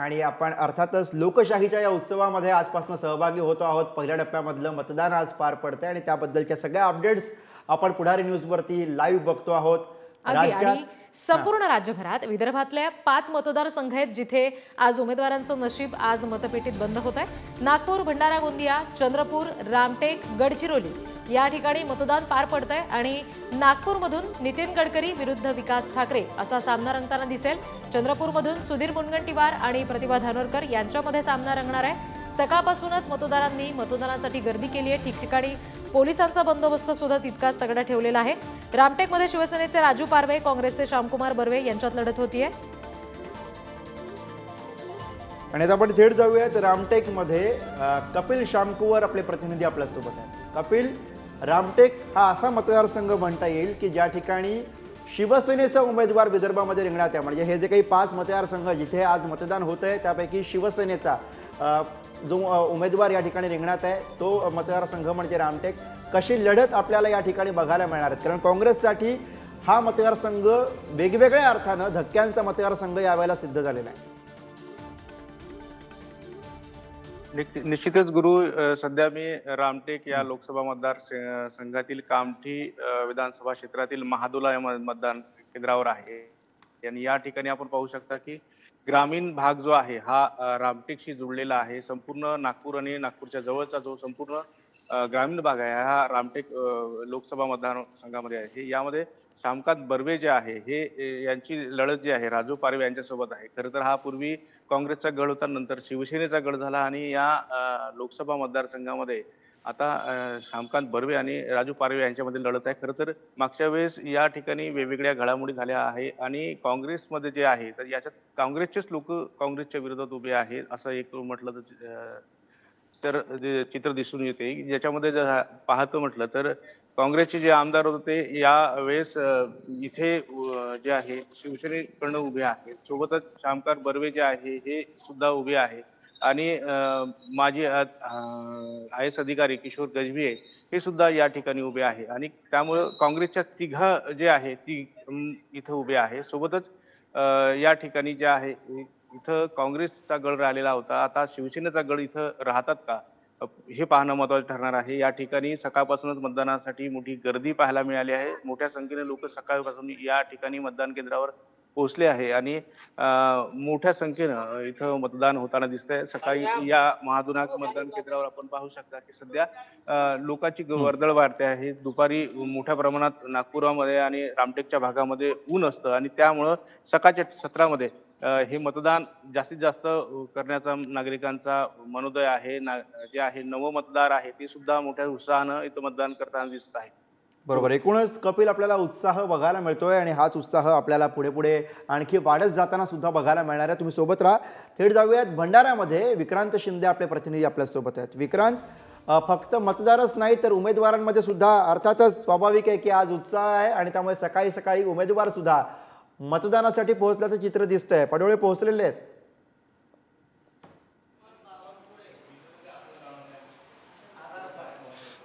आणि आपण अर्थातच लोकशाहीच्या या उत्सवामध्ये आजपासून सहभागी होतो आहोत. पहिल्या टप्प्यामधलं मतदान आज पार पडतंय आणि त्याबद्दलच्या सगळ्या अपडेट्स आपण पुढारी न्यूजवरती लाईव्ह बघतो आहोत. आणि संपूर्ण राज्यभरात विदर्भातल्या पाच मतदारसंघ आहेत जिथे आज उमेदवारांचं नशीब आज मतपेटीत बंद होत आहे. नागपूर भंडारा गोंदिया चंद्रपूर रामटेक गडचिरोली या ठिकाणी मतदान पार पडतंय आणि नागपूरमधून नितीन गडकरी विरुद्ध विकास ठाकरे असा सामना रंगताना दिसेल. चंद्रपूरमधून सुधीर मुनगंटीवार आणि प्रतिभा धानोरकर यांच्यामध्ये सामना रंगणार आहे. सकाळपासूनच मतदारांनी मतदानासाठी गर्दी केली आहे. ठिकठिकाणी पोलिसांचा बंदोबस्त सुद्धा तितकाच तगडा ठेवलेला आहे. रामटेकमध्ये शिवसेनेचे राजू पारवे काँग्रेसचे श्यामकुमार बर्वे यांच्यात लढत होतीये. आणि आता आपण थेट जाऊयात रामटेकमध्ये कपिल श्यामकुवर आपले प्रतिनिधी आपल्यासोबत आहेत. कपिल रामटेक हा असा मतदारसंघ म्हणता येईल की ज्या ठिकाणी शिवसेनेचा उमेदवार विदर्भामध्ये रिंगणात आहे. म्हणजे हे जे काही पाच मतदारसंघ जिथे आज मतदान होत आहे त्यापैकी शिवसेनेचा जो उमेदवार या ठिकाणी रिंगणात आहे तो मतदारसंघ म्हणजे रामटेक. कशी लढत आपल्याला या ठिकाणी बघायला मिळणार आहेत? कारण काँग्रेससाठी हा मतदारसंघ वेगवेगळ्या अर्थानं धक्क्यांचा मतदारसंघ यावेळेला सिद्ध झालेला आहे. निश्चित- निश्चितच गुरु सध्या मी रामटेक या लोकसभा मतदार संघातील कामठी विधानसभा क्षेत्रातील महादुला या मतदान केंद्रावर आहे. आणि या ठिकाणी आपण पाहू शकता की ग्रामीण भाग जो आहे हा रामटेकशी जुळलेला आहे. संपूर्ण नागपूर आणि नागपूरच्या जवळचा जो संपूर्ण ग्रामीण भाग आहे हा रामटेक लोकसभा मतदारसंघामध्ये आहे. यामध्ये शामकांत बर्वे जे आहे हे यांची लढत जी आहे राजू पारवे यांच्यासोबत आहे. खरं तर हा पूर्वी काँग्रेसचा गड होता नंतर शिवसेनेचा गड झाला आणि या लोकसभा मतदारसंघामध्ये आता शामकांत श्यामकांत बर्वे आणि राजू पारवे यांच्यामध्ये लढत आहे. खरं तर मागच्या वेळेस या ठिकाणी वेगवेगळ्या घडामोडी झाल्या आहे आणि काँग्रेसमध्ये जे आहे तर याच्यात काँग्रेसचेच लोक काँग्रेसच्या विरोधात उभे आहेत असं एक म्हटलं तर तर जे चित्र दिसून येते. ज्याच्यामध्ये जर पाहतो म्हटलं तर काँग्रेसचे जे आमदार होते या वेळेस इथे जे आहे शिवसेनेकडनं उभे आहेत. सोबतच श्यामकार बर्वे जे आहे हे सुद्धा उभे आहे आणि अ, माजी आय एस अधिकारी किशोर गजभिये हे सुद्धा या ठिकाणी उभे आहे. आणि त्यामुळं काँग्रेसच्या तिघा जे आहे ती इथं उभे आहे. सोबतच या ठिकाणी जे आहे इथं काँग्रेसचा गड राहिलेला होता. आता शिवसेनेचा गड इथं राहतात का? हे पाहणं महत्वाचं ठरणार आहे. या ठिकाणी सकाळपासूनच मतदानासाठी मोठी गर्दी पाहायला मिळाली आहे. मोठ्या संख्येने लोक सकाळपासून या ठिकाणी मतदान केंद्रावर पोहोचले आहे आणि अ, मोठ्या संख्येनं इथं मतदान होताना दिसतंय. सकाळी या महादुनाक मतदान केंद्रावर आपण पाहू शकता की सध्या लोकांची ग- वर्दळ वाढते आहे. दुपारी मोठ्या प्रमाणात नागपुरामध्ये आणि रामटेकच्या भागामध्ये ऊन असतं आणि त्यामुळं सकाळच्या सत्रामध्ये अ, हे मतदान जास्तीत जास्त करण्याचा नागरिकांचा मनोदय आहे. ना जे आहे नव मतदार आहे ते सुद्धा मोठ्या उत्साहानं इथं मतदान करताना दिसत आहे. बरोबर. एकूणच कपिल आपल्याला उत्साह बघायला मिळतोय आणि हाच उत्साह आपल्याला पुढे पुढे आणखी वाढत जाताना सुद्धा बघायला मिळणार आहे. तुम्ही सोबत राहा. थेट जाऊयात भंडाऱ्यामध्ये. विक्रांत शिंदे आपले प्रतिनिधी आपल्यासोबत आहेत. विक्रांत फक्त मतदारच नाही तर उमेदवारांमध्ये सुद्धा अर्थातच स्वाभाविक आहे की आज उत्साह आहे आणि त्यामुळे सकाळी सकाळी उमेदवार सुद्धा मतदानासाठी पोहोचल्याचं चित्र दिसतंय. पडोळे पोहोचलेले आहेत.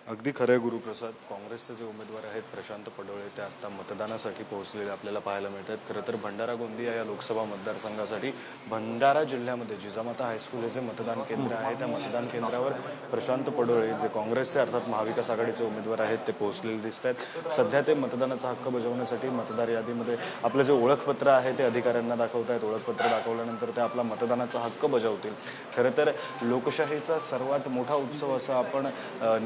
अगदी खरं आहे गुरुप्रसाद. काँग्रेसचे जे उमेदवार आहेत प्रशांत पडोळे ते आता मतदानासाठी पोहोचलेले आपल्याला पाहायला मिळत आहेत खरं तर भंडारा गोंदिया या लोकसभा मतदारसंघासाठी भंडारा जिल्ह्यामध्ये जिजामाता हायस्कूल हे जे मतदान केंद्र आहे त्या मतदान केंद्रावर प्रशांत पडोळे जे काँग्रेसचे अर्थात महाविकास आघाडीचे उमेदवार आहेत ते पोहोचलेले दिसत आहेत सध्या ते मतदानाचा हक्क बजावण्यासाठी मतदार यादीमध्ये आपलं जे ओळखपत्र आहे ते अधिकाऱ्यांना दाखवत आहेत ओळखपत्र दाखवल्यानंतर ते आपला मतदानाचा हक्क बजावतील. खरं तर लोकशाहीचा सर्वात मोठा उत्सव असा आपण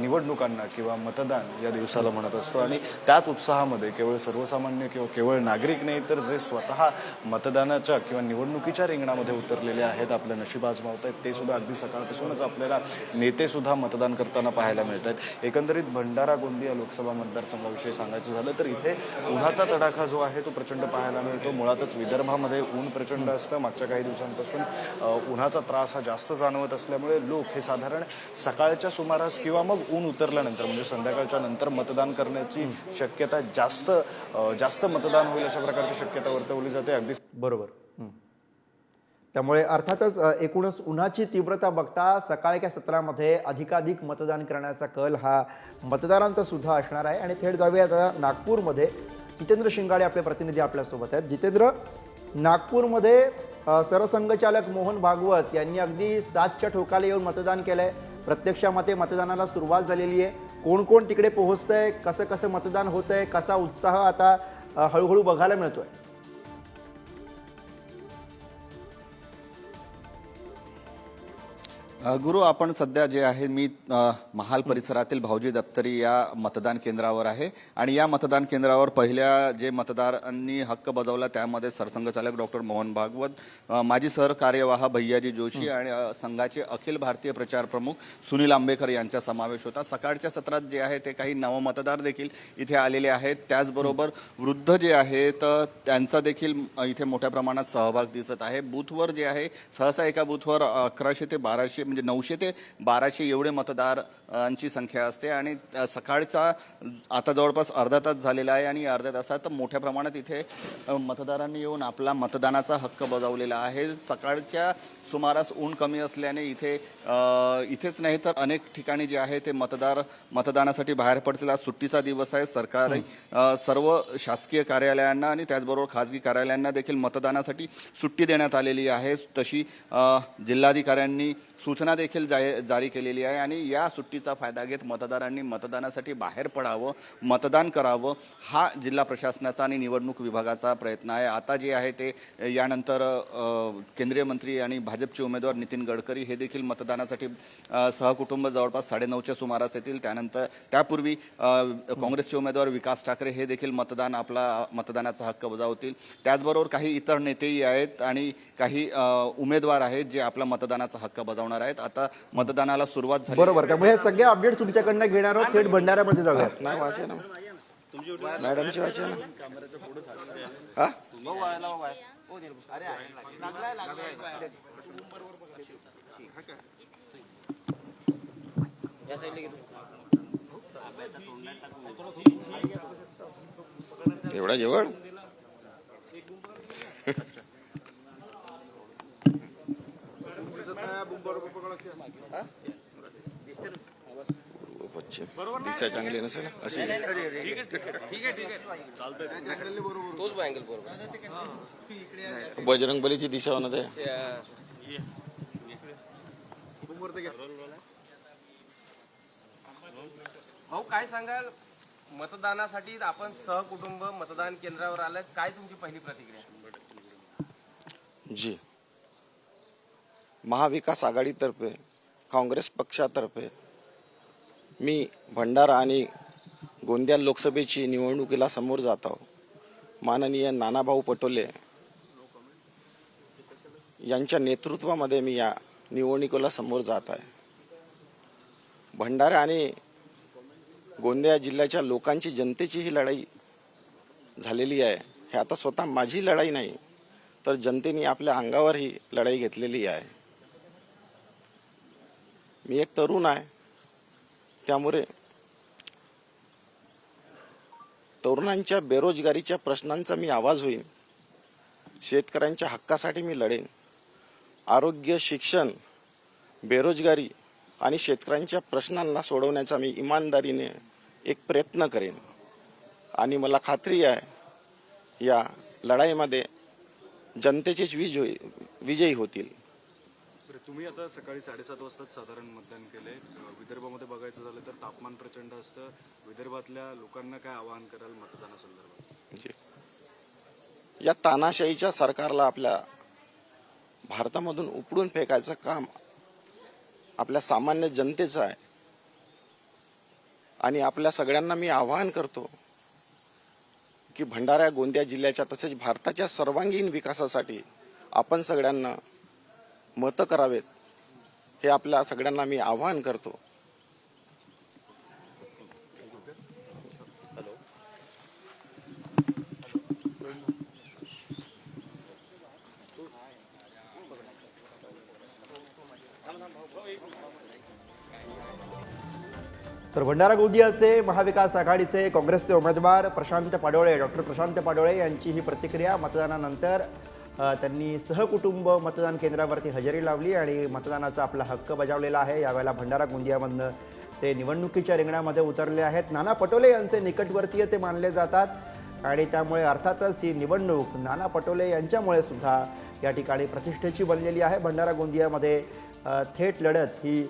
निवडणुका लोकांना किंवा मतदान या दिवसाला म्हणत असतो. आणि त्याच उत्साहामध्ये केवळ सर्वसामान्य किंवा केवळ नागरिक नाही तर जे स्वतः मतदानाच्या किंवा निवडणुकीच्या रिंगणामध्ये उतरलेले आहेत आपलं नशीब आजमावत आहेत ते सुद्धा अगदी सकाळपासूनच आपल्याला नेतेसुद्धा मतदान करताना पाहायला मिळत आहेत एकंदरीत भंडारा गोंदिया लोकसभा मतदारसंघाविषयी सांगायचं झालं तर इथे उन्हाचा तडाखा जो आहे तो प्रचंड पाहायला मिळतो. मुळातच विदर्भामध्ये ऊन प्रचंड असतं. मागच्या काही दिवसांपासून उन्हाचा त्रास हा जास्त जाणवत असल्यामुळे लोक हे साधारण सकाळच्या सुमारास किंवा मग ऊन उतरलं उतरल्यानंतर म्हणजे संध्याकाळच्या नंतर मतदान करण्याची शक्यता जास्त जास्त मतदान होईल अशा प्रकारची शक्यता वर्तवली जाते. अगदी बरोबर. त्यामुळे अर्थातच एकूणच उन्हाची तीव्रता बघता सकाळच्या सत्रामध्ये अधिकाधिक मतदान करण्याचा कल हा मतदारांचा सुद्धा असणार आहे. आणि थेट जाऊया आता नागपूरमध्ये. जितेंद्र शिंगाडे आपले प्रतिनिधी आपल्यासोबत आहेत. जितेंद्र नागपूरमध्ये सरसंघचालक मोहन भागवत यांनी अगदी सातच्या ठोकाला येऊन मतदान केलंय. प्रत्यक्षामध्ये मतदानाला सुरुवात झालेली आहे. कोण कोण तिकडे पोहोचतंय कसं कसं मतदान होतंय कसा उत्साह आता हळूहळू बघायला मिळतो आहे गुरु आपण सध्या जे आहे मी महाल परिसरातील भाऊजी दप्तरी या मतदान केंद्रावर आहे. आणि या मतदान केंद्रावर पहिल्या जे मतदारांनी हक्क बजावला त्यामध्ये सरसंघचालक डॉक्टर मोहन भागवत माजी सहकार्यवाह भैयाजी जोशी आणि संघाचे अखिल भारतीय प्रचार प्रमुख सुनील आंबेकर यांचा समावेश होता. सकाळच्या सत्रात जे आहे ते काही नवमतदार देखील इथे आलेले आहेत. त्याचबरोबर वृद्ध जे आहेत त्यांचा देखील इथे मोठ्या प्रमाणात सहभाग दिसत आहे. बूथवर जे आहे सहसा एका बूथवर अकराशे ते बाराशे म्हणजे नऊशे ते बाराशे एवढे मतदारांची संख्या असते आणि सकाळचा आता जवळपास अर्धा तास झालेला आहे आणि अर्ध्या तासात मोठ्या प्रमाणात इथे मतदारांनी येऊन आपला मतदानाचा हक्क बजावलेला आहे. सकाळच्या सुमारास ऊन कमी असल्याने इथे इथेच नाही तर अनेक ठिकाणी जे आहे ते मतदार मतदानासाठी बाहेर पडतील. आज सुट्टीचा दिवस आहे. सरकारी सर्व शासकीय कार्यालयांना आणि त्याचबरोबर खाजगी कार्यालयांना देखील मतदानासाठी सुट्टी देण्यात आलेली आहे. तशी जिल्हाधिकाऱ्यांनी सूचना सूचना देखील जाय- जारी केलेली आहे आणि या सुट्टीचा फायदा घेत मतदारांनी मतदानासाठी बाहेर पडावं मतदान करावं हा जिल्हा प्रशासनाचा आणि निवडणूक विभागाचा प्रयत्न आहे. आता जे आहे ते यानंतर केंद्रीय मंत्री आणि भाजपचे उमेदवार नितीन गडकरी हे देखील मतदानासाठी सहकुटुंब जवळपास साडेनऊच्या सुमारास येतील. त्यानंतर त्यापूर्वी काँग्रेसचे उमेदवार विकास ठाकरे हे देखील मतदान आपला मतदानाचा हक्क बजावतील. त्याचबरोबर काही इतर नेतेही आहेत आणि काही उमेदवार आहेत जे आपला मतदानाचा हक्क बजावणार आहेत. आता मतदानाला सुरुवात झाली. बरोबर. त्यामुळे हे सगळे अपडेट तुमच्याकडनं घेणार आहोत. थेट भंडाऱ्यामध्ये जाऊयात. नाही वाचे ना. मॅडमची वाचे ना. हा? एवढा जेवळ बच्चे दिसा चांगली नसेल अशी? बजरंग बलीची दिशा होणार आहे. भाऊ काय सांगाल? मतदानासाठी आपण सहकुटुंब मतदान केंद्रावर आलं. काय तुमची पहिली प्रतिक्रिया? जी. महाविकास आघाडीतर्फे काँग्रेस पक्षातर्फे मी भंडारा आणि गोंदिया लोकसभेची निवडणुकीला समोर जात आहो. माननीय नानाभाऊ पटोले यांच्या नेतृत्वामध्ये मी या निवडणुकीला समोर जात आहे. भंडारा आणि गोंदिया जिल्ह्याच्या लोकांची जनतेची ही लढाई झालेली आहे. हे आता स्वतः माझी लढाई नाही तर जनतेने आपल्या अंगावर ही लढाई घेतलेली आहे. मी एक तरुण आहे. त्यामुळे तरुणांच्या बेरोजगारीच्या प्रश्नांचा मी आवाज होईन. शेतकऱ्यांच्या हक्कासाठी मी लढेन. आरोग्य शिक्षण बेरोजगारी आणि शेतकऱ्यांच्या प्रश्नांना सोडवण्याचा मी इमानदारीने एक प्रयत्न करेन. आणि मला खात्री आहे या लढाईमध्ये जनतेचेच विजय विजयी होतील. तुम्ही आता सकाळी साडेसात वाजता साधारण मतदान केले विदर्भामध्ये बघायचं झालं तर तापमान प्रचंड असतं. विदर्भातल्या लोकांना काय आवाहन कराल मतदानासंदर्भात? म्हणजे या तानाशाहीच्या सरकारला आपल्या भारतामधून उपडून फेकायचं काम आपल्या सामान्य जनतेचं आहे. आणि आपल्या सगळ्यांना मी आवाहन करतो की भंडारा गोंदिया जिल्ह्याच्या तसेच भारताच्या सर्वांगीण विकासासाठी आपण सगळ्यांना मतं करावेत हे आपल्या सगळ्यांना मी आवाहन करतो. तर भंडारा गोंदियाचे महाविकास आघाडीचे काँग्रेसचे उमेदवार प्रशांत पाडोळे डॉक्टर प्रशांत पाडोळे यांची ही प्रतिक्रिया मतदानानंतर त्यांनी सहकुटुंब मतदान केंद्रावरती हजेरी लावली आणि मतदानाचा आपला हक्क बजावलेला आहे. यावेळेला भंडारा गोंदियामधनं ते निवडणुकीच्या रिंगणामध्ये उतरले आहेत. नाना पटोले यांचे निकटवर्तीय ते मानले जातात आणि त्यामुळे अर्थातच ही निवडणूक नाना पटोले यांच्यामुळे सुद्धा या ठिकाणी प्रतिष्ठेची बनलेली आहे. भंडारा गोंदियामध्ये थेट लढत ही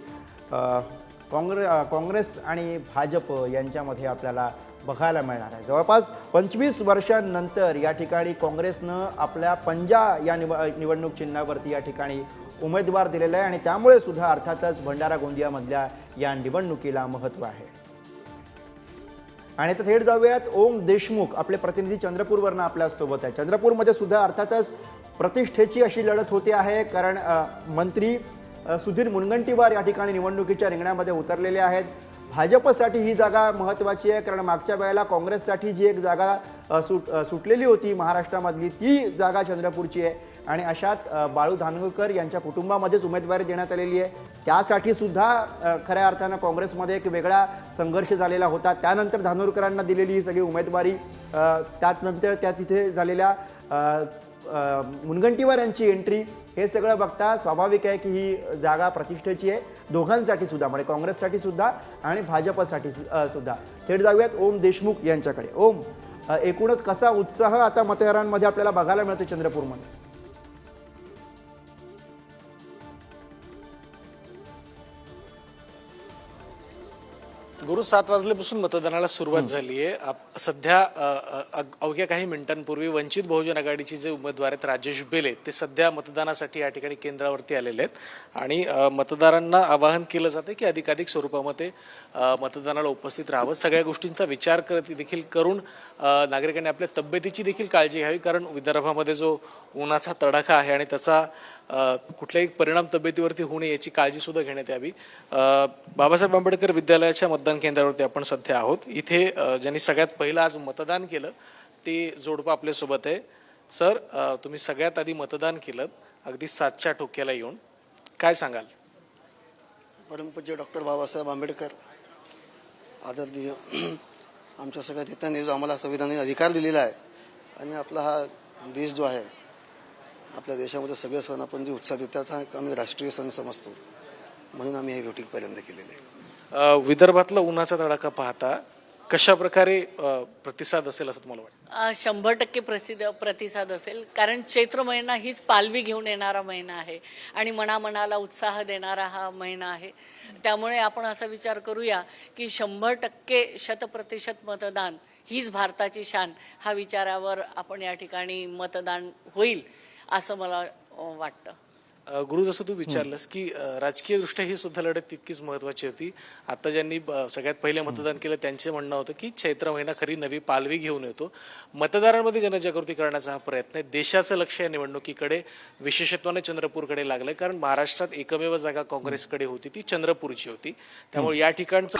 काँग्रे काँग्रेस आणि भाजप यांच्यामध्ये आपल्याला बघायला मिळणार आहे. जवळपास पंचवीस वर्षांनंतर या ठिकाणी काँग्रेसनं आपल्या पंजा या निव निवडणूक चिन्हावरती या ठिकाणी उमेदवार दिलेला आहे आणि त्यामुळे सुद्धा अर्थातच भंडारा गोंदियामधल्या या निवडणुकीला महत्त्व आहे. आणि आता थेट जाऊयात ओम देशमुख आपले प्रतिनिधी चंद्रपूरवरनं आपल्यासोबत आहे. चंद्रपूरमध्ये सुद्धा अर्थातच प्रतिष्ठेची अशी लढत होते आहे कारण मंत्री सुधीर मुनगंटीवार या ठिकाणी निवडणुकीच्या रिंगणामध्ये उतरलेले आहेत. भाजपसाठी ही जागा महत्त्वाची आहे कारण मागच्या वेळेला काँग्रेससाठी जी एक जागा सुट सुटलेली होती महाराष्ट्रामधली ती जागा चंद्रपूरची आहे. आणि अशात बाळू धानोरकर यांच्या कुटुंबामध्येच उमेदवारी देण्यात आलेली आहे. त्यासाठी सुद्धा खऱ्या अर्थानं काँग्रेसमध्ये एक वेगळा संघर्ष झालेला होता. त्यानंतर धानोरकरांना दिलेली ही सगळी उमेदवारी त्यानंतर त्या तिथे झालेल्या मुनगंटीवार यांची एंट्री हे सगळं बघता स्वाभाविक आहे की ही जागा प्रतिष्ठेची आहे. दोघांसाठी सुद्धा म्हणजे काँग्रेससाठी सुद्धा आणि भाजपसाठी सुद्धा. थेट जाऊयात ओम देशमुख यांच्याकडे. ओम एकूणच कसा उत्साह आता मतदारांमध्ये आपल्याला बघायला मिळतो चंद्रपूरमध्ये? गुरु सात वाजल्यापासून मतदानाला सुरुवात झाली आहे सध्या अवघ्या काही मिनिटांपूर्वी वंचित बहुजन आघाडीचे जे उमेदवार आहेत राजेश बेले ते सध्या मतदानासाठी या ठिकाणी केंद्रावरती आलेले आहेत. आणि मतदारांना आवाहन केलं जातं की अधिकाधिक स्वरूपामध्ये मतदानाला उपस्थित राहावं. सगळ्या गोष्टींचा विचार करत देखील करून नागरिकांनी आपल्या तब्येतीची देखील काळजी घ्यावी. कारण विदर्भामध्ये जो उन्हाचा तडाखा आहे आणि त्याचा कुठलाही परिणाम तब्येतीवरती होऊ नये याची काळजी सुद्धा घेण्यात यावी. बाबासाहेब आंबेडकर विद्यालयाच्या मतदान केंद्रावरती आपण सध्या आहोत. इथे ज्यांनी सगळ्यात पहिलं आज मतदान केलं ते जोडपं आपल्यासोबत आहे. सर तुम्ही सगळ्यात आधी मतदान केलं अगदी सातच्या ठोक्याला येऊन. काय सांगाल? परमपूज्य डॉक्टर बाबासाहेब आंबेडकर आदरणीय आमच्या सगळ्या नेत्यांनी जो आम्हाला संविधानाने अधिकार दिलेला आहे आणि आपला हा देश जो आहे आपल्या देशामध्ये सगळे सण आपण जे उत्साह देतो त्याचा एक आम्ही राष्ट्रीय सण समजतो. म्हणून आम्ही हे व्होटिंग पहिल्यांदा केलेलं आहे. विदर्भातला उन्हाचा तडाखा पाहता कशा प्रकारे प्रतिसाद असेल असं तुम्हाला वाटतं? शंभर टक्के प्रसिद्ध प्रतिसाद असेल. कारण चैत्र महिना हीच पालवी घेऊन येणारा महिना आहे. आणि मनामनाला उत्साह देणारा हा महिना आहे. त्यामुळे आपण असा विचार करूया की शंभर टक्के शतप्रतिशत मतदान हीच भारताची शान. हा विचारावर आपण या ठिकाणी मतदान होईल असं मला वाटतं. गुरु जसं तू विचारलंस की राजकीय दृष्ट्या ही सुद्धा लढत तितकीच महत्वाची होती. आता ज्यांनी सगळ्यात पहिले मतदान केलं त्यांचे म्हणणं होतं की चैत्र महिना खरी नवी पालवी घेऊन येतो. मतदारांमध्ये जनजागृती करण्याचा हा प्रयत्न आहे. देशाचं लक्ष या निवडणुकीकडे विशेषत्वाने चंद्रपूरकडे लागलंय. कारण महाराष्ट्रात एकमेव जागा काँग्रेसकडे होती ती चंद्रपूरची होती. त्यामुळे या ठिकाणचं